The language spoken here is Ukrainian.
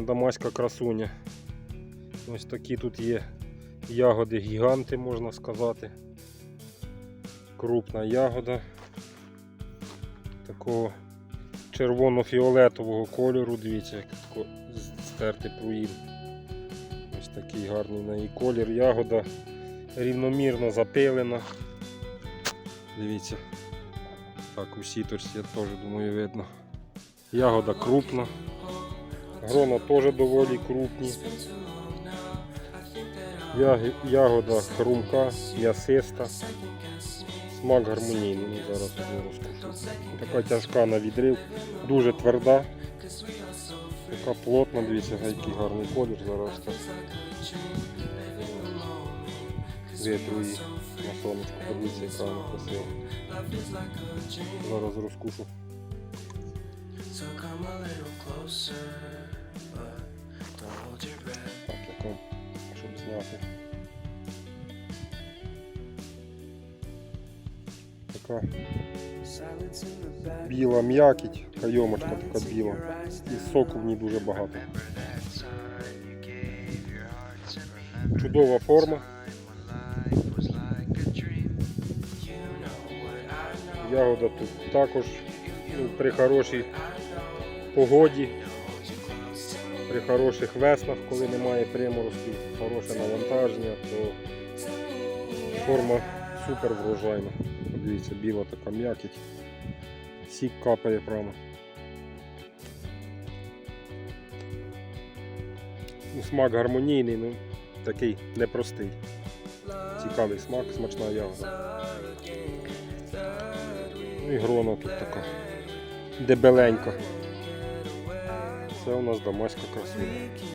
Дамаська красуня. Ось такі тут є ягоди гіганти, можна сказати. Крупна ягода. Такого червоно-фіолетового кольору. Дивіться, як тако стертий пруїн. Ось такий гарний в неї колір. Ягода рівномірно запилена. Дивіться. Так, у сіторці я теж думаю видно. Ягода крупна. Грона теж доволі крупні. Ягода хрумка, м'ясиста. Смак гармонійний. Зараз розкушу. Така тяжка на відрив, дуже тверда. Така плотна, дивіться, який гарний колір зараз. Вітру її на сонечку, подивіться, яка вона красива. Зараз розкушу. So come a little closer, but don't hold your breath. Так, яку, щоб зняти. Така біла м'якіть, кайомочка така біла. І соку в ній дуже багато. Чудова форма. Ягода тут також при хорошій погоді, при хороших веснах, коли немає приморозків, хороше навантаження, то форма супер врожайна. Подивіться, біла така м'якіть. Сік капає прямо. Ну, смак гармонійний, ну такий непростий. Цікавий смак, смачна ягода. Ну і грона тут така дебеленька. Це у нас дамаська красуня.